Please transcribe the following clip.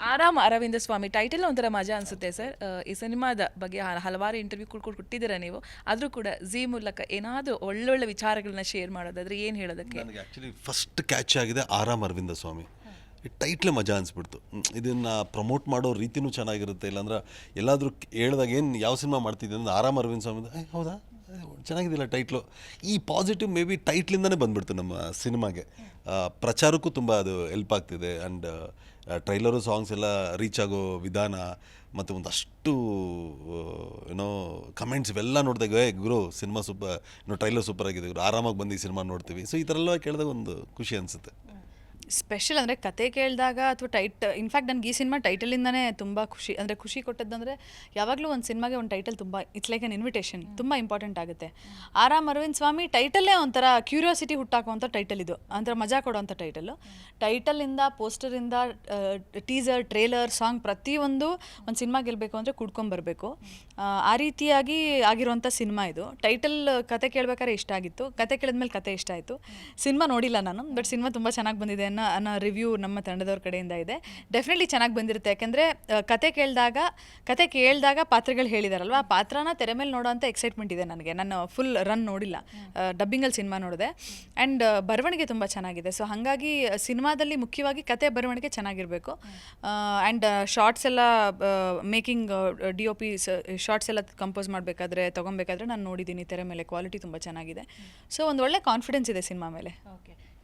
ಆರಾಮ್ ಅರವಿಂದ ಸ್ವಾಮಿ ಟೈಟಲ್ ಒಂಥರ ಮಜಾ ಅನ್ಸುತ್ತೆ ಸರ್. ಈ ಸಿನಿಮಾದ ಬಗ್ಗೆ ಹಲವಾರು ಇಂಟರ್ವ್ಯೂ ಕೂಡ ಕೊಟ್ಟಿದ್ದೀರಾ ನೀವು. ಆದರೂ ಕೂಡ ಜಿ ಮೂಲಕ ಏನಾದರೂ ಒಳ್ಳೊಳ್ಳೆ ವಿಚಾರಗಳನ್ನ ಶೇರ್ ಮಾಡೋದಾದ್ರೆ ಏನು ಹೇಳೋದಕ್ಕೆ? ನನಗೆ ಆ್ಯಕ್ಚುಲಿ ಫಸ್ಟ್ ಕ್ಯಾಚ್ ಆಗಿದೆ ಆರಾಮ್ ಅರವಿಂದ ಸ್ವಾಮಿ. ಟೈಟ್ಲೇ ಮಜಾ ಅನಿಸ್ಬಿಡ್ತು. ಇದನ್ನು ಪ್ರಮೋಟ್ ಮಾಡೋ ರೀತಿನೂ ಚೆನ್ನಾಗಿರುತ್ತೆ. ಇಲ್ಲಾಂದ್ರೆ ಎಲ್ಲಾದರೂ ಹೇಳಿದಾಗ ಏನು ಯಾವ ಸಿನಿಮಾ ಮಾಡ್ತಿದ್ದೆ ಅಂದ್ರೆ ಆರಾಮ್ ಅರವಿಂದ ಸ್ವಾಮಿ ಅಂದ್ರೆ, "ಏ, ಹೌದಾ? ಚೆನ್ನಾಗಿದೆಯಲ್ಲ ಟೈಟ್ಲು ಈ ಪಾಸಿಟಿವ್ ಮೇ ಬಿ ಟೈಟ್ಲಿಂದನೇ ಬಂದ್ಬಿಡ್ತು ನಮ್ಮ ಸಿನಿಮಾಗೆ. ಪ್ರಚಾರಕ್ಕೂ ತುಂಬ ಅದು ಹೆಲ್ಪ್ ಆಗ್ತಿದೆ. ಆ್ಯಂಡ್ ಟ್ರೈಲರು ಸಾಂಗ್ಸ್ ಎಲ್ಲ ರೀಚ್ ಆಗೋ ವಿಧಾನ ಮತ್ತು ಒಂದಷ್ಟು ಏನೋ ಕಮೆಂಟ್ಸ್ ಇವೆಲ್ಲ ನೋಡಿದಾಗ, ಏ ಗುರು ಸಿನಿಮಾ ಸೂಪರ್ ಏನೋ ಟ್ರೈಲರ್ ಸೂಪರ್ ಆಗಿದೆ ಗುರು, ಆರಾಮಾಗಿ ಬಂದು ಈ ಸಿನಿಮಾ ನೋಡ್ತೀವಿ. ಸೊ ಈ ಥರ ಎಲ್ಲ ಕೇಳಿದಾಗ ಒಂದು ಖುಷಿ ಅನಿಸುತ್ತೆ. ಸ್ಪೆಷಲ್ ಅಂದರೆ ಕತೆ ಕೇಳಿದಾಗ ಅಥವಾ ಟೈಟ್ ಇನ್ಫ್ಯಾಕ್ಟ್ ನನಗೆ ಈ ಸಿನಿಮಾ ಟೈಟಲಿಂದನೇ ತುಂಬ ಖುಷಿ ಅಂದರೆ ಖುಷಿ ಕೊಟ್ಟದ್ದಂದರೆ ಯಾವಾಗಲೂ ಒಂದು ಸಿನಿಮಾಗೆ ಒಂದು ಟೈಟಲ್ ತುಂಬ ಇಟ್ಸ್ ಲೈಕ್ ಅನ್ ಇನ್ವಿಟೇಷನ್ ತುಂಬ ಇಂಪಾರ್ಟೆಂಟ್ ಆಗುತ್ತೆ. ಆರಾಮ್ ಅರವಿಂದ್ ಸ್ವಾಮಿ ಟೈಟಲ್ಲೇ ಒಂಥರ ಕ್ಯೂರಿಯಾಸಿಟಿ ಹುಟ್ಟಾಕುವಂಥ ಟೈಟಲ್ ಇದು ಅಂದರೆ ಮಜಾ ಕೊಡುವಂಥ ಟೈಟಲ್ಲು ಟೈಟಲಿಂದ ಪೋಸ್ಟರಿಂದ ಟೀಸರ್ ಟ್ರೇಲರ್ ಸಾಂಗ್ ಪ್ರತಿಯೊಂದು ಒಂದು ಸಿನಿಮಾ ಗೆಲ್ಲಬೇಕು ಅಂದರೆ ಕುಡ್ಕೊಂಬರಬೇಕು. ಆ ರೀತಿಯಾಗಿ ಆಗಿರುವಂಥ ಸಿನಿಮಾ ಇದು. ಟೈಟಲ್ ಕತೆ ಕೇಳಬೇಕಾದ್ರೆ ಇಷ್ಟ ಆಗಿತ್ತು ಕತೆ ಕೇಳಿದ್ಮೇಲೆ ಕತೆ ಇಷ್ಟ ಆಯಿತು. ಸಿನಿಮಾ ನೋಡಿಲ್ಲ ನಾನು ಬಟ್ ಸಿನಿಮಾ ತುಂಬ ಚೆನ್ನಾಗಿ ಬಂದಿದೆ ಅನ್ನೋ ಅನ್ನೋ ರಿವ್ಯೂ ನಮ್ಮ ತಂಡದವ್ರ ಕಡೆಯಿಂದ ಇದೆ. ಡೆಫಿನೆಟ್ಲಿ ಚೆನ್ನಾಗಿ ಬಂದಿರುತ್ತೆ. ಯಾಕೆಂದರೆ ಕತೆ ಕೇಳಿದಾಗ ಕತೆ ಕೇಳಿದಾಗ ಪಾತ್ರಗಳು ಹೇಳಿದಾರಲ್ವ? ಆ ಪಾತ್ರನ ತೆರೆ ಮೇಲೆ ನೋಡೋಂಥ ಎಕ್ಸೈಟ್ಮೆಂಟ್ ಇದೆ ನನಗೆ. ನಾನು ಫುಲ್ ರನ್ ನೋಡಿಲ್ಲ. ಡಬ್ಬಿಂಗಲ್ಲಿ ಸಿನಿಮಾ ನೋಡಿದೆ. ಆ್ಯಂಡ್ ಬರವಣಿಗೆ ತುಂಬ ಚೆನ್ನಾಗಿದೆ. ಸೊ ಹಾಗಾಗಿ ಸಿನಿಮಾದಲ್ಲಿ ಮುಖ್ಯವಾಗಿ ಕತೆ ಬರವಣಿಗೆ ಚೆನ್ನಾಗಿರಬೇಕು. ಆ್ಯಂಡ್ ಶಾರ್ಟ್ಸ್ ಎಲ್ಲ making D O P shots ಎಲ್ಲ ಕಂಪೋಸ್ ಮಾಡಬೇಕಾದ್ರೆ, ತೊಗೊಬೇಕಾದ್ರೆ ನಾನು ನೋಡಿದ್ದೀನಿ ತೆರೆ ಮೇಲೆ ಕ್ವಾಲಿಟಿ ತುಂಬ ಚೆನ್ನಾಗಿದೆ. ಸೊ ಒಂದು ಒಳ್ಳೆ ಕಾನ್ಫಿಡೆನ್ಸ್ ಇದೆ ಸಿನಿಮಾ ಮೇಲೆ. ಓಕೆ